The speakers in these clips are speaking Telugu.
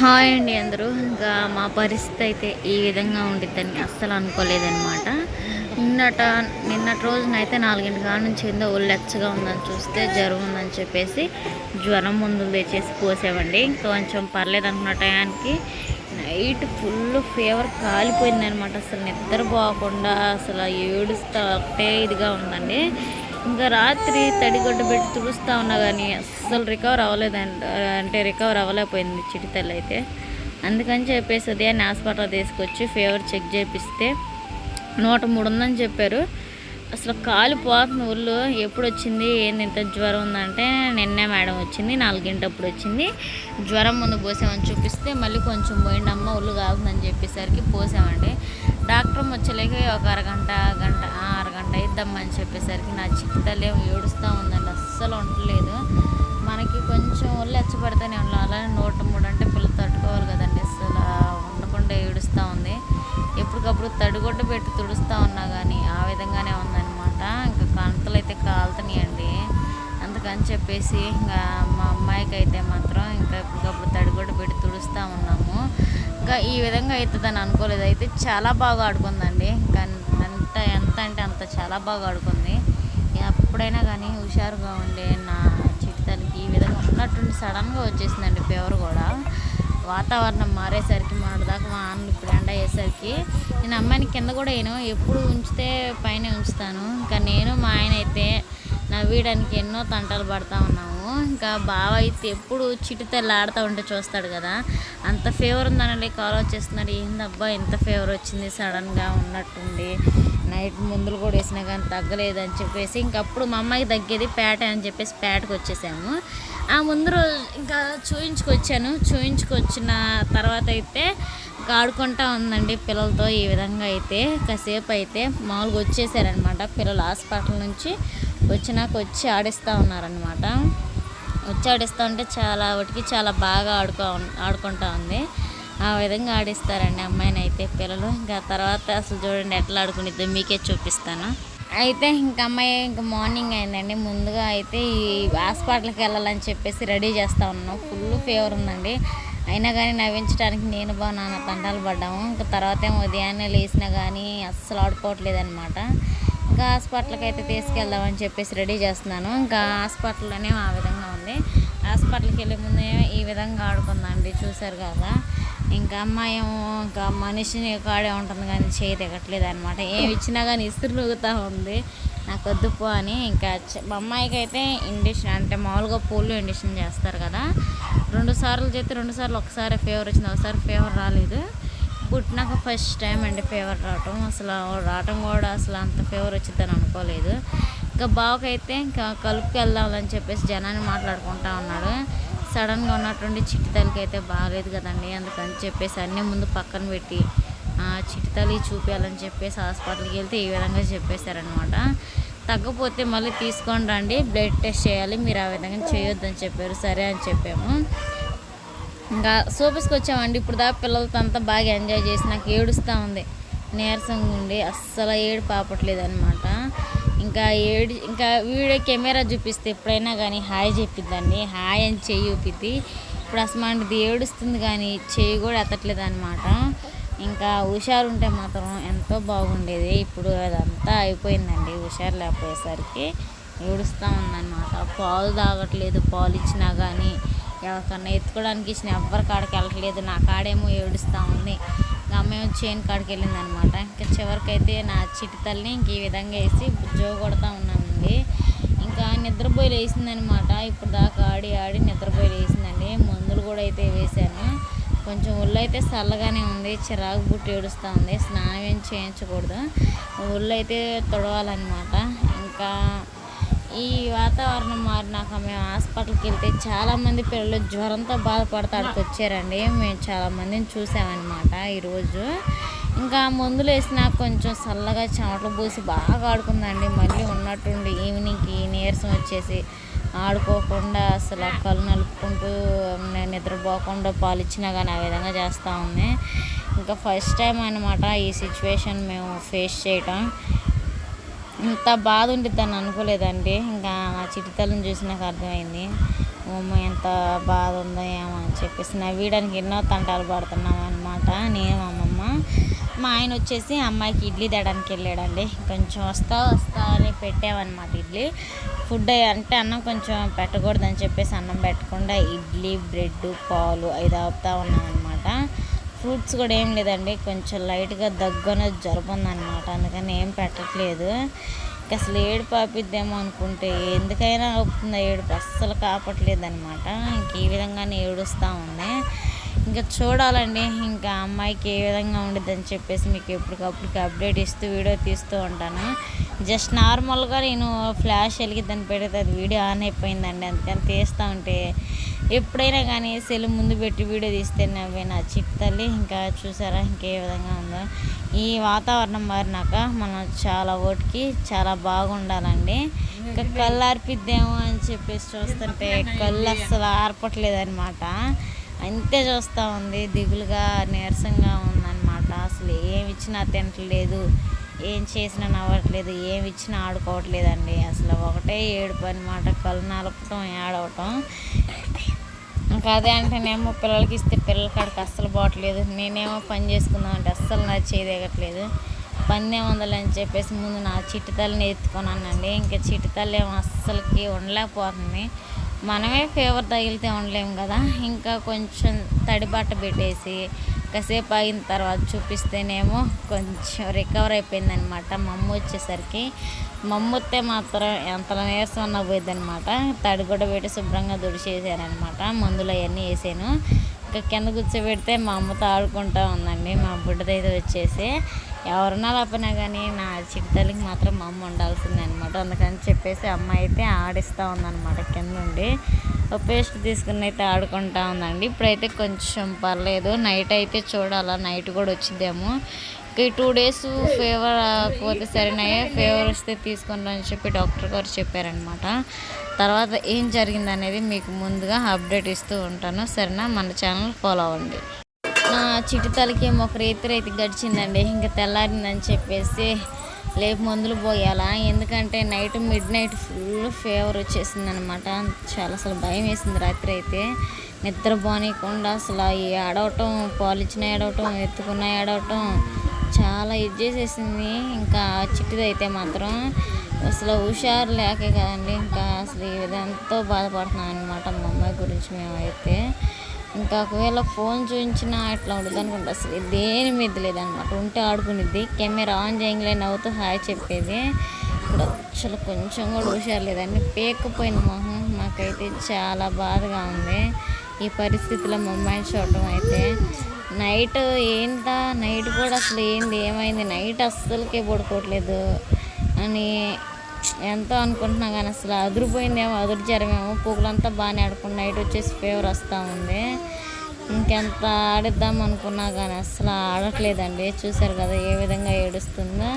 హాయ్ అండి అందరూ. ఇంకా మా పరిస్థితి అయితే ఈ విధంగా ఉండిద్దని అస్సలు అనుకోలేదన్నమాట. నిన్నట నిన్నటి రోజునైతే నాలుగింటి కాడ నుంచి ఏందో ఒళ్ళెచ్చగా ఉందని చూస్తే జ్వరం ఉందని చెప్పేసి జ్వరం ముందు తెచ్చేసి పోసామండి. ఇంకా కొంచెం పర్లేదు అనుకున్న టయానికి నైట్ ఫుల్ ఫీవర్ కాలిపోయింది అనమాట అసలు నిద్ర పోకుండా అసలు ఏడుస్తా ఒకటే ఇదిగా ఉందండి. ఇంకా రాత్రి తడిగొడ్డ పెట్టి తుడుస్తా ఉన్నా కానీ అస్సలు రికవర్ అవ్వలేదండి. అంటే రికవర్ అవ్వలేకపోయింది చిటితల్లి అయితే. అందుకని చెప్పేసి ఉదయాన్నే హాస్పిటల్ తీసుకొచ్చి ఫీవర్ చెక్ చేపిస్తే నూట మూడు ఉందని చెప్పారు. అసలు కాలిపోతుంది ఒళ్ళు ఎప్పుడు వచ్చింది ఏంది ఇంత జ్వరం ఉందంటే నిన్నే మేడం వచ్చింది నాలుగింటప్పుడు వచ్చింది. జ్వరం ముందు పోసామని చూపిస్తే మళ్ళీ కొంచెం పోయిండమ్మ అమ్మ ఒళ్ళు కాగుందని చెప్పేసరికి పోసామండి. డాక్టర్ వచ్చలేక ఒక అరగంట గంట ఆ, చెప్పేసరికి నా చిక్కి ఏడుస్తూ ఉందండి. అస్సలు ఉండలేదు. మనకి కొంచెం ఒళ్ళు ఎచ్చబడితేనే ఉండాలి. అలానే నూట మూడు అంటే పిల్లలు తట్టుకోవాలి కదండి. అసలు ఉండకుండా ఏడుస్తూ ఉంది. ఎప్పటికప్పుడు తడిగొడ్డ పెట్టి తుడుస్తూ ఉన్నా కానీ ఆ విధంగానే ఉందన్నమాట. ఇంకా కంతలు అయితే కాలుతున్నాయండి. అందుకని చెప్పేసి ఇంకా మా అమ్మాయికి అయితే మాత్రం ఇంకా ఎప్పటికప్పుడు తడిగొడ్డ పెట్టి తుడుస్తూ ఉన్నాము. ఇంకా ఈ విధంగా అవుతుందని అనుకోలేదు. అయితే చాలా బాగా ఆడుకుందండి. కానీ అంటే అంత చాలా బాగా ఆడుకుంది. ఎప్పుడైనా కానీ హుషారుగా ఉండే నా చిట్టాలకి ఈ విధంగా ఉన్నట్టుండి సడన్గా వచ్చేసిందండి ఫీవర్ కూడా. వాతావరణం మారేసరికి మొన్నటిదాకా మా ఇప్పుడు ఎండ అయ్యేసరికి నేను అమ్మాయిని కింద కూడా వేయను. ఎప్పుడు ఉంచితే పైన ఉంచుతాను. ఇంకా నేను మా ఆయన అయితే నవ్వేయడానికి ఎన్నో తంటాలు పడతా ఉన్నాము. ఇంకా బావ అయితే ఎప్పుడు చిటితల్లి ఆడుతూ ఉంటే చూస్తాడు కదా. అంత ఫీవర్ ఉందనండి కాల్ వచ్చేస్తున్నాడు. ఏందబ్బా ఎంత ఫీవర్ వచ్చింది సడన్గా ఉన్నట్టుండి. నైట్ మందులు కూడా వేసినా కానీ తగ్గలేదని చెప్పేసి ఇంకప్పుడు మా అమ్మాయికి తగ్గేది పేట అని చెప్పేసి పేటకు వచ్చేసాము. ఆ ముందు రోజు ఇంకా చూయించుకొచ్చాను చూయించుకొచ్చిన తర్వాత అయితే ఇంకా ఆడుకుంటా ఉందండి పిల్లలతో ఈ విధంగా అయితే. కాసేపు అయితే మామూలుగా వచ్చేసారనమాట పిల్లలు హాస్పిటల్ నుంచి. వచ్చినాక వచ్చి ఆడిస్తూ ఉన్నారనమాట. వచ్చి ఆడిస్తూ ఉంటే చాలా వాటికి చాలా బాగా ఆడుకో ఆడుకుంటా ఉంది. ఆ విధంగా ఆడిస్తారండి అమ్మాయిని అయితే పిల్లలు. ఇంకా తర్వాత అసలు చూడండి ఎట్లా ఆడుకునిద్దో మీకే చూపిస్తాను. అయితే ఇంకా అమ్మాయి ఇంకా మార్నింగ్ అయిందండి. ముందుగా అయితే ఈ హాస్పిటల్కి వెళ్ళాలని చెప్పేసి రెడీ చేస్తూ ఉన్నాం. ఫుల్ ఫీవర్ ఉందండి. అయినా కానీ నవ్వించడానికి నేను బా నాన్న తంటాలు పడ్డాము. ఇంకా తర్వాత ఏమో ఉదయాన్నే లేచినా కానీ అస్సలు ఆడుకోవట్లేదన్నమాట. ఇంకా హాస్పిటల్కి అయితే తీసుకెళ్దామని చెప్పేసి రెడీ చేస్తున్నాను. ఇంకా హాస్పిటల్లోనే ఆ విధంగా ఉంది. హాస్పిటల్కి వెళ్ళే ముందే ఈ విధంగా ఆడుకుందండి చూశారు కదా. ఇంకా అమ్మాయి ఏమో ఇంకా మనిషిని కాడే ఉంటుంది కానీ చేయి దిగట్లేదు అనమాట ఏమి ఇచ్చినా కానీ ఇసురులుగుతూ ఉంది. నాకు వద్దుపో అని ఇంకా మా అమ్మాయికి అయితే ఇండిషన్ అంటే మామూలుగా పోలియో ఇండిషన్ చేస్తారు కదా. రెండు సార్లు చేస్తే రెండు సార్లు ఒకసారి ఫేవర్ వచ్చింది ఒకసారి ఫేవర్ రాలేదు. పుట్టినాక ఫస్ట్ టైం అండి ఫేవర్ రావటం. అసలు రావటం కూడా అసలు అంత ఫేవర్ వచ్చిందని అనుకోలేదు. ఇంకా బావకైతే ఇంకా కలుపుకి వెళ్దామని చెప్పేసి జనాన్ని మాట్లాడుకుంటా ఉన్నాడు. సడన్గా ఉన్నటువంటి చిట్టితలకి అయితే బాగాలేదు కదండి. అందుకని చెప్పేసి అన్నీ ముందు పక్కన పెట్టి ఆ, చిట్టితల్లి చూపించాలని చెప్పేసి హాస్పిటల్కి వెళ్తే ఈ విధంగా చెప్పేశారనమాట తగ్గపోతే మళ్ళీ తీసుకొని రండి. బ్లడ్ టెస్ట్ చేయాలి. మీరు ఆ విధంగా చేయొద్దని చెప్పారు. సరే అని చెప్పాము. ఇంకా సూపర్స్కి వచ్చామండి. ఇప్పుడు దాకా పిల్లలతో అంతా బాగా ఎంజాయ్ చేసి నాకు ఏడుస్తూ ఉంది. నీరసంగా ఉండి అస్సలు ఏడు పాపట్లేదు అనమాట ఇంకా ఏడు ఇంకా వీడియో కెమెరా చూపిస్తే ఎప్పుడైనా కానీ హాయ్ చెప్పిద్దండి. హాయ్ అని చెయ్యి చూపిద్ది ఇప్పుడు అసమాంటిది ఏడుస్తుంది కానీ చెయ్యి కూడా ఎత్తట్లేదు అనమాట ఇంకా హుషారు ఉంటే మాత్రం ఎంతో బాగుండేది. ఇప్పుడు అదంతా అయిపోయిందండి హుషారు లేకపోయేసరికి ఏడుస్తూ ఉందన్నమాట. పాలు తాగట్లేదు. పాలు ఇచ్చినా కానీ ఎవరికన్నా ఎత్తుకోవడానికి ఇచ్చిన ఎవ్వరి కాడికి వెళ్ళట్లేదు. నా కాడేమో ఏడుస్తూ ఉంది. ఇంకా అమ్మేమో చేను కాడికి వెళ్ళింది అనమాట ఇంకా చివరికైతే నా చిటితల్ని ఇంక ఈ విధంగా వేసి జో కొడతా ఉన్నానండి ఇంకా నిద్రపోయి వేసిందనమాట ఇప్పుడు దాకా ఆడి ఆడి నిద్రపోయి లేచిందండి. మందులు కూడా అయితే వేశాను. కొంచెం ఒళ్ళు అయితే చల్లగానే ఉంది. చిరాకు బుట్టి ఏడుస్తూ ఉంది. స్నానం ఏం చేయించకూడదు. ఒళ్ళు అయితే తొడవాలన్నమాట ఇంకా ఈ వాతావరణం మారినాక మేము హాస్పిటల్కి వెళ్తే చాలామంది పిల్లలు జ్వరంతో బాధపడతానికి వచ్చారండి. మేము చాలామందిని చూసామన్నమాట ఈరోజు. ఇంకా మందులు వేసినా కొంచెం చల్లగా చెమటలు పూసి బాగా ఆడుకుందండి. మళ్ళీ ఉన్నట్టుండి ఈవినింగ్కి నీరసం వచ్చేసి ఆడుకోకుండా అసలు కళ్ళు నలుపుకుంటూ నేను నిద్రపోకుండా పాలు ఇచ్చినా కానీ ఆ విధంగా చేస్తూ ఉంది. ఇంకా ఫస్ట్ టైం అనమాట ఈ సిచ్యువేషన్ మేము ఫేస్ చేయటం. ఇంత బాధ ఉండిద్దని అనుకోలేదండి. ఇంకా నా చిటితలను చూసి నాకు అర్థమైంది. అమ్మ ఎంత బాధ ఉందో ఏమో అని చెప్పేసి నవ్వడానికి ఎన్నో తంటాలు పడుతున్నాం అనమాట నేను అమ్మమ్మ. మా ఆయన వచ్చేసి అమ్మాయికి ఇడ్లీ తేడానికి వెళ్ళాడండి. కొంచెం వస్తా వస్తా అని పెట్టామన్నమాట ఇడ్లీ. ఫుడ్ అంటే అన్నం కొంచెం పెట్టకూడదని చెప్పేసి అన్నం పెట్టకుండా ఇడ్లీ బ్రెడ్ పాలు ఐదు ఉన్నాం ఉన్నామన్నమాట. ఫ్రూట్స్ కూడా ఏం లేదండి. కొంచెం లైట్గా దగ్గన జలుబు అందుకని ఏం పెట్టట్లేదు. ఇంక అసలు ఏడు పాపిద్దేమో అనుకుంటే ఎందుకైనా అవుతుందో ఏడుపు అస్సలు కాపట్లేదు అనమాట ఇంక ఈ విధంగానే ఏడుస్తూ ఉంది. ఇంకా చూడాలండి. ఇంకా అమ్మాయికి ఏ విధంగా ఉండిద్దని చెప్పేసి మీకు ఎప్పటికప్పుడు అప్డేట్ ఇస్తూ వీడియో తీస్తూ ఉంటాను. జస్ట్ నార్మల్గా నేను ఫ్లాష్ వెలిగి దాన్ని పెడితే అది వీడియో ఆన్ అయిపోయిందండి. అందుకని తీస్తూ ఉంటే ఎప్పుడైనా కానీ సెల్ ముందు పెట్టి వీడియో తీస్తే నవ్వే నా చిట్తల్లి ఇంకా చూసారా ఇంకే విధంగా ఉందో. ఈ వాతావరణం మారినాక మనం చాలా ఓటికి చాలా బాగుండాలండి. ఇంకా కళ్ళు ఆర్పిద్దేమో అని చెప్పేసి చూస్తుంటే కళ్ళు అస్సలు ఆర్పట్లేదు అనమాట అంతే చూస్తూ ఉంది. దిగులుగా నీరసంగా ఉందన్నమాట. అసలు ఏమి ఇచ్చినా తినట్లేదు. ఏం చేసినా నవ్వట్లేదు. ఏమి ఇచ్చినా ఆడుకోవట్లేదండి. అసలు ఒకటే ఏడుపు అనమాట కళ్ళు నలపటం ఏడవటం. ఇంకా అదే అంటేనేమో పిల్లలకి ఇస్తే పిల్లల కాడికి అస్సలు పోవట్లేదు. నేనేమో పని చేసుకుందాం అంటే అస్సలు నా చేయదేగట్లేదు పన్నే ఏముందని చెప్పేసి ముందు నా చిట్టితల్లిని ఎత్తుకున్నానండి ఇంకా చిట్టితల్లి ఏమో అస్సలకి ఉండలేకపోతుంది. మనమే ఫీవర్ తగిలితే ఉండలేము కదా. ఇంకా కొంచెం తడి బట్ట పెట్టేసి కాసేపు అయిన తర్వాత చూపిస్తేనేమో కొంచెం రికవర్ అయిపోయిందనమాట. మమ్మ వచ్చేసరికి మమ్మ మాత్రం ఎంత నీరసం అన్న పోయిందనమాట తడి కూడా పెట్టి శుభ్రంగా దుడిచేసానమాట మందులు అవన్నీ వేసాను. ఇంకా కింద కూర్చోబెడితే మా అమ్మతో ఆడుకుంటూ ఉందండి. మా బుడ్డదైతే వచ్చేసి ఎవరన్నా లేకపోయినా కానీ నా చిట్టతల్లికి మాత్రం మా అమ్మ ఉండాల్సిందే అనమాట అందుకని చెప్పేసి అమ్మ అయితే ఆడిస్తూ ఉందన్నమాట కింద ఉండి పేస్ట్ తీసుకుని అయితే ఆడుకుంటా ఉందండి. ఇప్పుడైతే కొంచెం పర్లేదు. నైట్ అయితే చూడాలా. నైట్ కూడా వచ్చిద్దేమో ఈ టూ డేస్ ఫీవర్ పోతే సరేనాయే ఫీవర్ వస్తే తీసుకుంటా అని చెప్పి డాక్టర్ గారు చెప్పారనమాట తర్వాత ఏం జరిగింది అనేది మీకు ముందుగా అప్డేట్ ఇస్తూ ఉంటాను. సరేనా? మన ఛానల్ ఫాలో అవ్వండి. నా చిటితలకి ఒక రేతి రైతు గడిచిందండి. ఇంకా తెల్లారిందని చెప్పేసి లేపు మందులు పోయాలా. ఎందుకంటే night midnight full fever వచ్చేసింది అనమాట చాలా అసలు భయం వేసింది రాత్రి అయితే. నిద్ర పోనీయకుండా అసలు ఏడవటం పాలిచ్చిన ఏడవటం ఎత్తుకున్న ఏడవటం చాలా ఇది చేసేసింది. ఇంకా చిట్టిది అయితే మాత్రం అసలు హుషారు లేకే కదండి. ఇంకా అసలు ఈ బాధపడుతున్నాం అనమాట మా అమ్మాయి గురించి మేమైతే. ఇంకా ఒకవేళ ఫోన్ చూపించినా ఇట్లా ఉండదు అనుకుంటా అసలు. దేని మీద లేదనమాట. ఉంటే ఆడుకునేది కెమెరా ఆన్ చేయలే నవ్వుతూ హాయ్ చెప్పేది. ఇప్పుడు అసలు కొంచెం కూడా హుషారు లేదండి పేకపోయిన మొహం మాకైతే చాలా బాధగా ఉంది. ఈ పరిస్థితిలో మా చూడటం అయితే. నైట్ ఏంటా నైట్ కూడా అసలు ఏంది? ఏమైంది? నైట్ అస్సలకే పడుకోవట్లేదు. అని ఎంతో అనుకుంటున్నా కానీ అసలు అదిరిపోయిందేమో అదురు జరమేమో. పొగులంతా బాగానే ఆడుకుని నైట్ వచ్చేసి ఫీవర్ వస్తూ ఉంది. ఇంకెంత ఆడిద్దాం అనుకున్నా కానీ అసలు ఆడట్లేదండి. చూసారు కదా ఏ విధంగా ఏడుస్తుందో.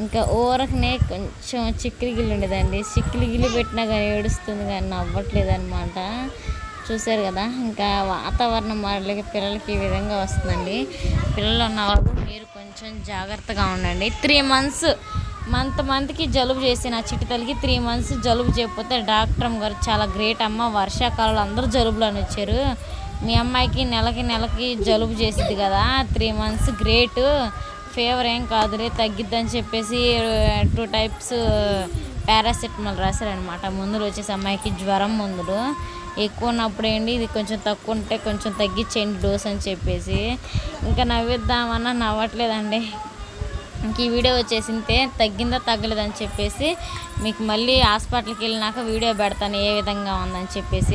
ఇంకా ఊరకనే కొంచెం చిక్కిలి గిల్లు ఉండేదండి. చిక్కిలి గిల్లు పెట్టినా కానీ ఏడుస్తుంది కానీ నవ్వట్లేదు అనమాట చూసారు కదా ఇంకా వాతావరణం మారలేక పిల్లలకి ఈ విధంగా వస్తుందండి. పిల్లలు ఉన్న వాళ్ళు మీరు కొంచెం జాగ్రత్తగా ఉండండి. త్రీ మంత్స్ మంత్ మంత్కి జలుబు చేసిన తల్లికి త్రీ మంత్స్ జలుబు చేయకపోతే డాక్టర్ గారు చాలా గ్రేట్ అమ్మ. వర్షాకాలంలో అందరూ జలుబులు అని వచ్చారు. మీ అమ్మాయికి నెలకి నెలకి జలుబు చేసింది కదా. Three months great. ఫీవర్ ఏం కాదులే తగ్గిద్దని చెప్పేసి టూ టైప్స్ పారాసెటమాల్ రాశారనమాట ముందులు వచ్చేసి అమ్మాయికి జ్వరం ముందులు. ఎక్కువ ఉన్నప్పుడు ఏంటి ఇది కొంచెం తక్కువ ఉంటే కొంచెం తగ్గించేయండి డోస్ అని చెప్పేసి. ఇంకా నవ్విద్దామన్నా నవ్వట్లేదండి. ఇంక ఈ వీడియో వచ్చేసింతే తగ్గిందా తగ్గలేదని చెప్పేసి మీకు మళ్ళీ హాస్పిటల్కి వెళ్ళినాక వీడియో పెడతాను ఏ విధంగా ఉందని చెప్పేసి.